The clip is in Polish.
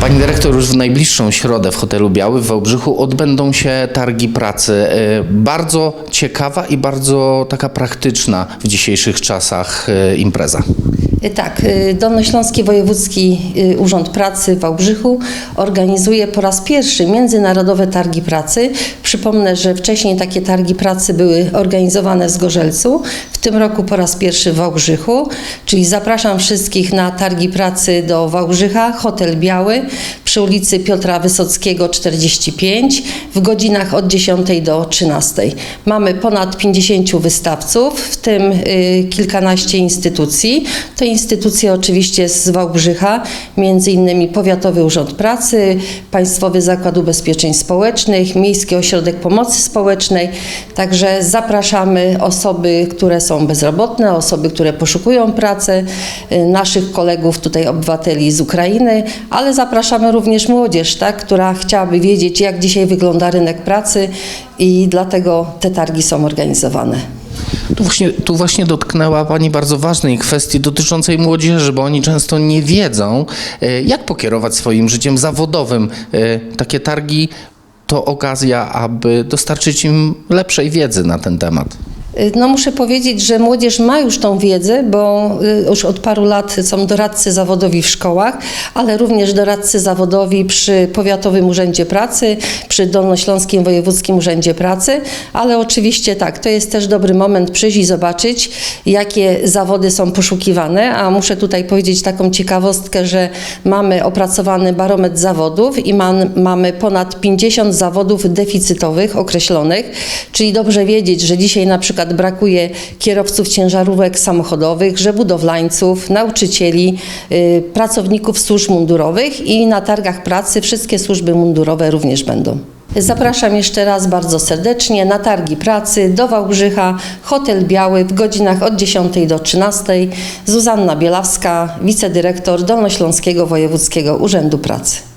Pani dyrektor, już w najbliższą środę w hotelu Biały w Wałbrzychu odbędą się targi pracy. E, Bardzo ciekawa i bardzo taka praktyczna w dzisiejszych czasach e, impreza. Y, Tak, y, Dolnośląski Wojewódzki y, Urząd Pracy w Wałbrzychu organizuje po raz pierwszy Międzynarodowe Targi Pracy. Przypomnę, że wcześniej takie targi pracy były organizowane w Zgorzelcu, w tym roku po raz pierwszy w Wałbrzychu, czyli zapraszam wszystkich na targi pracy do Wałbrzycha, Hotel Biały przy ulicy Piotra Wysockiego 45 w godzinach od 10 do 13. Mamy ponad 50 wystawców, w tym kilkanaście instytucji. To instytucje oczywiście z Wałbrzycha, między innymi Powiatowy Urząd Pracy, Państwowy Zakład Ubezpieczeń Społecznych, Miejski Ośrodek Pomocy Społecznej. Także zapraszamy osoby, które są bezrobotne, osoby, które poszukują pracy, y, naszych kolegów tutaj obywateli z Ukrainy, ale zapraszamy również młodzież, tak, która chciałaby wiedzieć, jak dzisiaj wygląda rynek pracy i dlatego te targi są organizowane. Tu właśnie, tu właśnie dotknęła Pani bardzo ważnej kwestii dotyczącej młodzieży, bo oni często nie wiedzą, e, jak pokierować swoim życiem zawodowym. E, Takie targi to okazja, aby dostarczyć im lepszej wiedzy na ten temat. No muszę powiedzieć, że młodzież ma już tą wiedzę, bo y, już od paru lat są doradcy zawodowi w szkołach, ale również doradcy zawodowi przy Powiatowym Urzędzie Pracy, przy Dolnośląskim Wojewódzkim Urzędzie Pracy, ale oczywiście tak, to jest też dobry moment przyjść i zobaczyć, jakie zawody są poszukiwane, a muszę tutaj powiedzieć taką ciekawostkę, że mamy opracowany barometr zawodów i man, mamy ponad 50 zawodów deficytowych określonych, czyli dobrze wiedzieć, że dzisiaj na przykład brakuje kierowców ciężarówek samochodowych, że budowlańców, nauczycieli, y, pracowników służb mundurowych i na targach pracy wszystkie służby mundurowe również będą. Zapraszam jeszcze raz bardzo serdecznie na targi pracy do Wałbrzycha, Hotel Biały w godzinach od 10 do 13. Zuzanna Bielawska, wicedyrektor Dolnośląskiego Wojewódzkiego Urzędu Pracy.